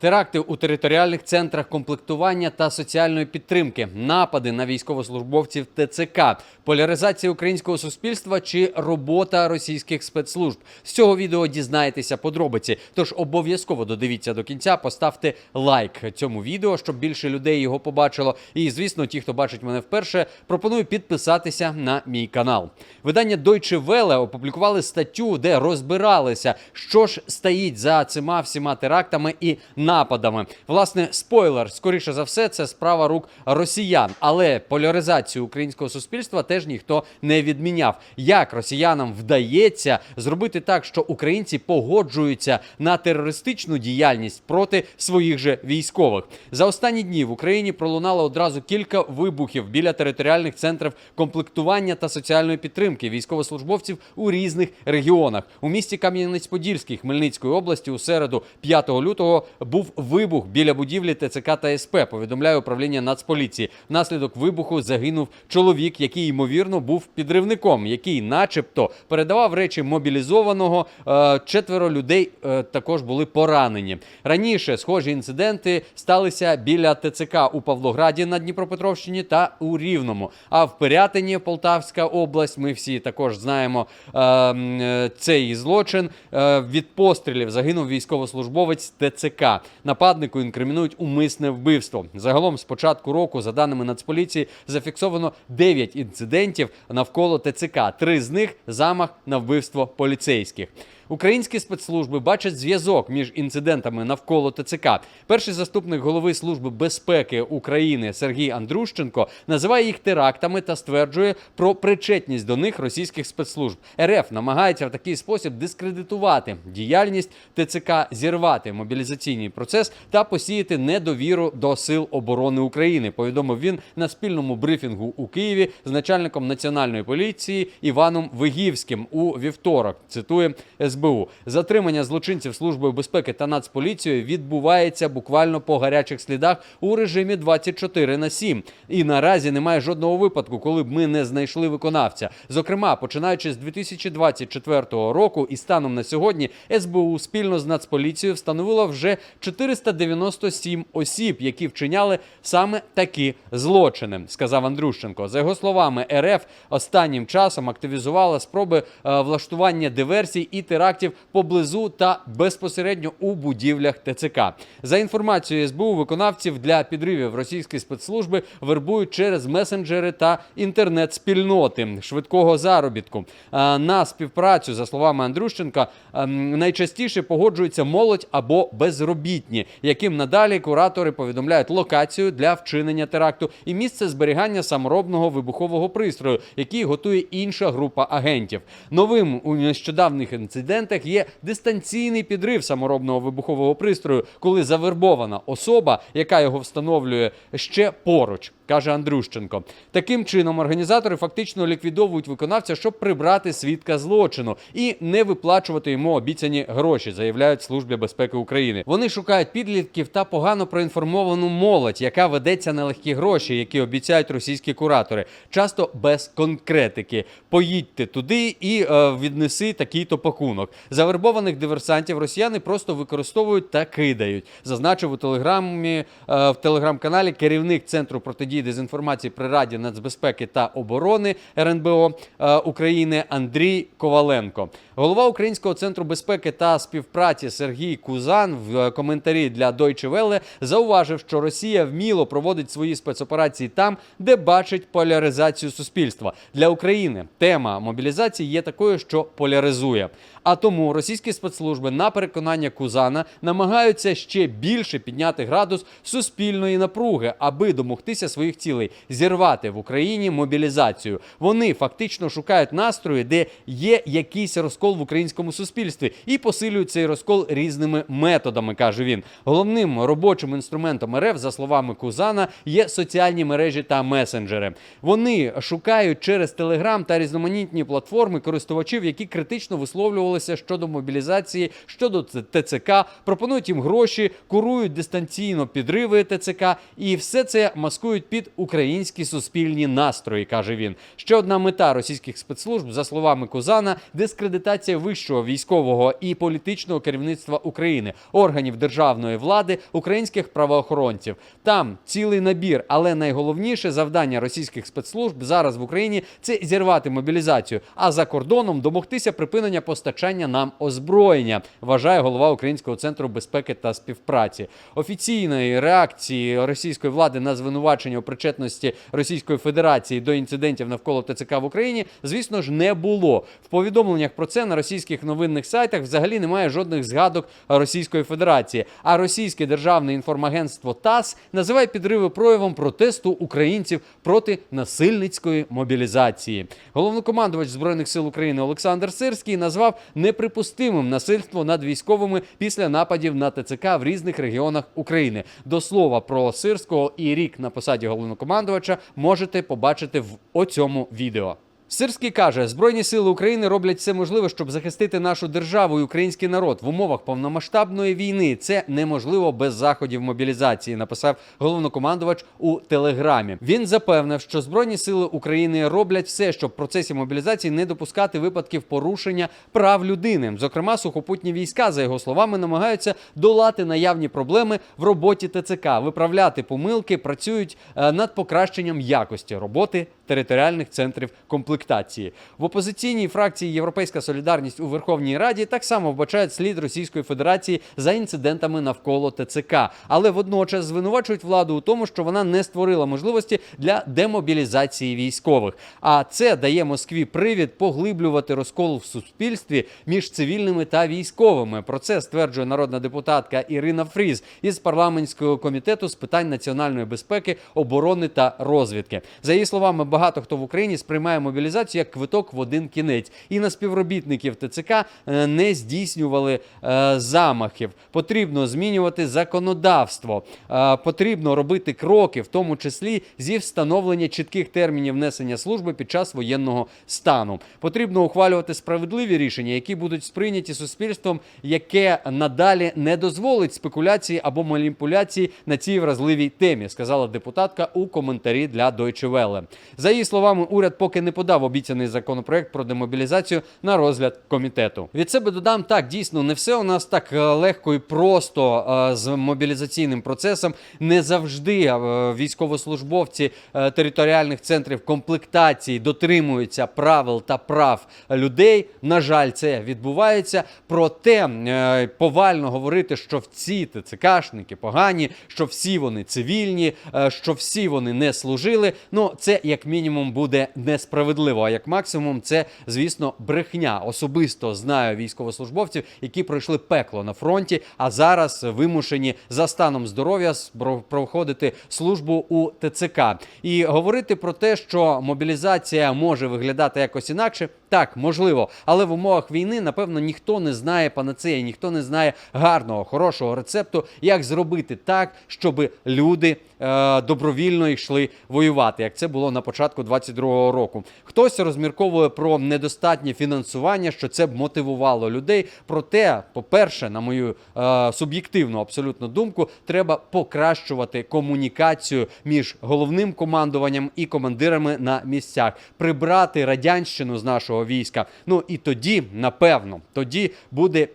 Теракти у територіальних центрах комплектування та соціальної підтримки, напади на військовослужбовців ТЦК, поляризація українського суспільства чи робота російських спецслужб. З цього відео дізнаєтеся подробиці. Тож обов'язково додивіться до кінця, поставте лайк цьому відео, щоб більше людей його побачило. І звісно, ті, хто бачить мене вперше, пропоную підписатися на мій канал. Видання Deutsche Welle опублікували статтю, де розбиралися, що ж стоїть за цими всіма терактами і нападами. Власне, спойлер, скоріше за все, це справа рук росіян, але поляризацію українського суспільства теж ніхто не відміняв. Як росіянам вдається зробити так, що українці погоджуються на терористичну діяльність проти своїх же військових? За останні дні в Україні пролунало одразу кілька вибухів біля територіальних центрів комплектування та соціальної підтримки військовослужбовців у різних регіонах. У місті Кам'янець-Подільський Хмельницької області у середу 5 лютого був вибух біля будівлі ТЦК та СП. Повідомляє управління Нацполіції. Внаслідок вибуху загинув чоловік, який ймовірно був підривником, який, начебто, передавав речі мобілізованого. Е, Четверо людей е, також були поранені. Раніше схожі інциденти сталися біля ТЦК у Павлограді на Дніпропетровщині та у Рівному. А в Пирятині, Полтавська область, ми всі також знаємо е, цей злочин. Від пострілів загинув військовослужбовець ТЦК. Нападнику інкримінують умисне вбивство. Загалом з початку року, за даними Нацполіції, зафіксовано 9 інцидентів навколо ТЦК. Три з них замах на вбивство поліцейських. Українські спецслужби бачать зв'язок між інцидентами навколо ТЦК. Перший заступник голови Служби безпеки України Сергій Андрущенко називає їх терактами та стверджує про причетність до них російських спецслужб. РФ намагається в такий спосіб дискредитувати діяльність ТЦК, зірвати мобілізаційний процес та посіяти недовіру до сил оборони України. Повідомив він на спільному брифінгу у Києві з начальником національної поліції Іваном Вигівським у вівторок. Цитує СБУ. Затримання злочинців Службою безпеки та Нацполіцією відбувається буквально по гарячих слідах у режимі 24 на 7. І наразі немає жодного випадку, коли б ми не знайшли виконавця. Зокрема, починаючи з 2024 року і станом на сьогодні, СБУ спільно з Нацполіцією встановило вже 497 осіб, які вчиняли саме такі злочини, сказав Андрющенко. За його словами, РФ останнім часом активізувала спроби е, влаштування диверсій і терактів поблизу та безпосередньо у будівлях ТЦК. За інформацією СБУ, виконавців для підривів російської спецслужби вербують через месенджери та інтернет-спільноти швидкого заробітку. А На співпрацю, за словами Андрющенка, ем, найчастіше погоджуються молодь або безробітні, яким надалі куратори повідомляють локацію для вчинення теракту і місце зберігання саморобного вибухового пристрою, який готує інша група агентів. Новим у нещодавних інцидентах є дистанційний підрив саморобного вибухового пристрою, коли завербована особа, яка його встановлює, ще поруч. Каже Андрющенко. Таким чином організатори фактично ліквідовують виконавця, щоб прибрати свідка злочину і не виплачувати йому обіцяні гроші, заявляють Службі безпеки України. Вони шукають підлітків та погано проінформовану молодь, яка ведеться на легкі гроші, які обіцяють російські куратори, часто без конкретики. Поїдьте туди і е, віднеси такий-то пакунок. Завербованих диверсантів росіяни просто використовують та кидають. Зазначив у телеграмі е, в телеграм-каналі керівник центру протидії дезінформації при Раді нацбезпеки та оборони РНБО е, України Андрій Коваленко. Голова Українського центру безпеки та співпраці Сергій Кузан в е, коментарі для Deutsche Welle зауважив, що Росія вміло проводить свої спецоперації там, де бачить поляризацію суспільства. Для України тема мобілізації є такою, що поляризує. А тому російські спецслужби на переконання Кузана намагаються ще більше підняти градус суспільної напруги, аби домогтися своїх цілей зірвати в Україні мобілізацію. Вони фактично шукають настрої, де є якийсь розкол в українському суспільстві, і посилюють цей розкол різними методами, каже він. Головним робочим інструментом РФ, за словами Кузана, є соціальні мережі та месенджери. Вони шукають через Телеграм та різноманітні платформи користувачів, які критично висловлювали висловилися щодо мобілізації, щодо ТЦК, пропонують їм гроші, курують дистанційно підриви ТЦК, і все це маскують під українські суспільні настрої, каже він. Ще одна мета російських спецслужб, за словами Кузана, дискредитація вищого військового і політичного керівництва України, органів державної влади, українських правоохоронців. Там цілий набір, але найголовніше завдання російських спецслужб зараз в Україні це зірвати мобілізацію, а за кордоном домогтися припинення постачання нам озброєння, вважає голова Українського центру безпеки та співпраці. Офіційної реакції російської влади на звинувачення у причетності Російської Федерації до інцидентів навколо ТЦК в Україні, звісно ж, не було. В повідомленнях про це на російських новинних сайтах взагалі немає жодних згадок Російської Федерації. А російське державне інформагентство ТАСС називає підриви проявом протесту українців проти насильницької мобілізації. Головнокомандувач збройних сил України Олександр Сирський назвав неприпустимим насильство над військовими після нападів на ТЦК в різних регіонах України. До слова про Сирського і рік на посаді головнокомандувача можете побачити в оцьому відео. Сирський каже, збройні сили України роблять все можливе, щоб захистити нашу державу і український народ в умовах повномасштабної війни. Це неможливо без заходів мобілізації. Написав головнокомандувач у телеграмі. Він запевнив, що збройні сили України роблять все, щоб в процесі мобілізації не допускати випадків порушення прав людини. Зокрема, сухопутні війська, за його словами, намагаються долати наявні проблеми в роботі ТЦК, виправляти помилки, працюють е, над покращенням якості роботи територіальних центрів комплектації. В опозиційній фракції Європейська Солідарність у Верховній Раді так само вбачають слід Російської Федерації за інцидентами навколо ТЦК, але водночас звинувачують владу у тому, що вона не створила можливості для демобілізації військових. А це дає Москві привід поглиблювати розкол в суспільстві між цивільними та військовими. Про це стверджує народна депутатка Ірина Фріз із парламентського комітету з питань національної безпеки, оборони та розвідки. За її словами, багато хто в Україні сприймає мобілізацію як квиток в один кінець, і на співробітників ТЦК е, не здійснювали е, замахів. Потрібно змінювати законодавство, е, потрібно робити кроки, в тому числі зі встановлення чітких термінів несення служби під час воєнного стану. Потрібно ухвалювати справедливі рішення, які будуть сприйняті суспільством, яке надалі не дозволить спекуляції або маніпуляції на цій вразливій темі, сказала депутатка у коментарі для Deutsche Welle. За її словами, уряд поки не подав обіцяний законопроект про демобілізацію на розгляд комітету. Від себе додам так, дійсно, не все у нас так е, легко і просто е, з мобілізаційним процесом. Не завжди е, військовослужбовці територіальних центрів комплектації дотримуються правил та прав людей. На жаль, це відбувається. Проте повально говорити, що всі ТЦКшники погані, що всі вони цивільні, що всі вони не служили. Ну це як мінімум буде несправедливо. А як максимум, це звісно брехня. Особисто знаю військовослужбовців, які пройшли пекло на фронті, а зараз вимушені за станом здоров'я проходити службу у ТЦК. І говорити про те, що мобілізація може виглядати якось інакше. Так, можливо, але в умовах війни, напевно, ніхто не знає панацеї, ніхто не знає гарного, хорошого рецепту, як зробити так, щоб люди е, добровільно йшли воювати, як це було на початку 22-го року. Хтось розмірковує про недостатнє фінансування, що це б мотивувало людей. Проте, по-перше, на мою е, суб'єктивну абсолютно думку, треба покращувати комунікацію між головним командуванням і командирами на місцях, прибрати радянщину з нашого війська. Ну і тоді, напевно, тоді буде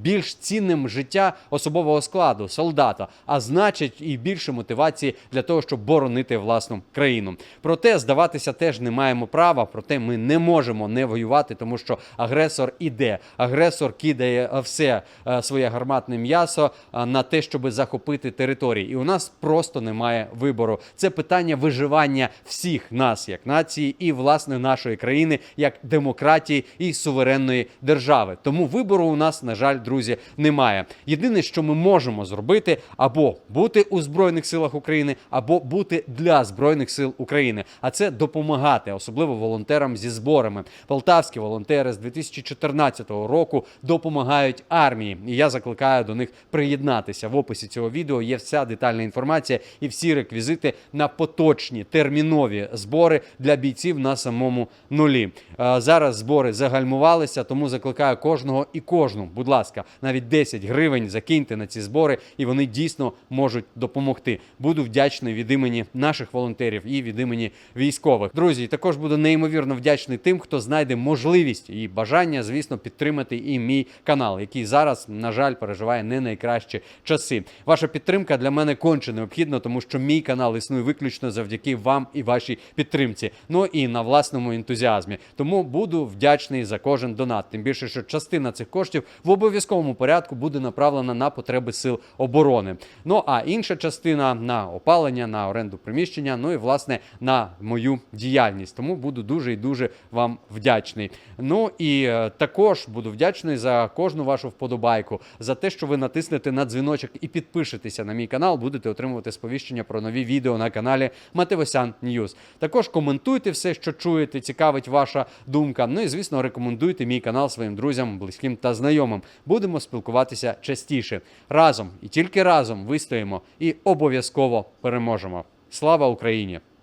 більш цінним життя особового складу, солдата, а значить, і більше мотивації для того, щоб боронити власну країну. Проте здаватися теж не маємо права. Проте ми не можемо не воювати, тому що агресор іде. Агресор кидає е, все е, своє гарматне м'ясо е, на те, щоб захопити території. І у нас просто немає вибору. Це питання виживання всіх нас як нації і власне нашої країни як демократії і суверенної держави. Тому вибору у нас на жаль, друзі, немає. Єдине, що ми можемо зробити, або бути у збройних силах України, або бути для збройних сил України. А це допомагати, особливо волонтерам зі зборами. Полтавські волонтери з 2014 року допомагають армії. І я закликаю до них приєднатися. В описі цього відео є вся детальна інформація і всі реквізити на поточні термінові збори для бійців на самому нулі. Е, Зараз збори загальмувалися, тому закликаю кожного і кожну, будь ласка, навіть 10 гривень закиньте на ці збори, і вони дійсно можуть допомогти. Буду вдячний від імені наших волонтерів і від імені військових. Друзі, також буду неймовірно вдячний тим, хто знайде можливість і бажання, звісно, підтримати і мій канал, який зараз, на жаль, переживає не найкращі часи. Ваша підтримка для мене конче необхідна, тому що мій канал існує виключно завдяки вам і вашій підтримці. Ну і на власному ентузіазмі. Тому буду вдячний за кожен донат. Тим більше, що частина цих коштів в обов'язковому порядку буде направлена на потреби сил оборони. Ну а інша частина на опалення, на оренду приміщення, ну і власне на мою діяльність. Тому буду дуже і дуже вам вдячний. Ну і е, також буду вдячний за кожну вашу вподобайку, за те, що ви натиснете на дзвіночок і підпишетеся на мій канал, будете отримувати сповіщення про нові відео на каналі Мативосян Ньюз. Також коментуйте все, що чуєте, цікавить ваша думка. Ну і звісно, рекомендуйте мій канал своїм друзям, близьким та знайомим. Будемо спілкуватися частіше. Разом і тільки разом вистоїмо і обов'язково переможемо. Слава Україні!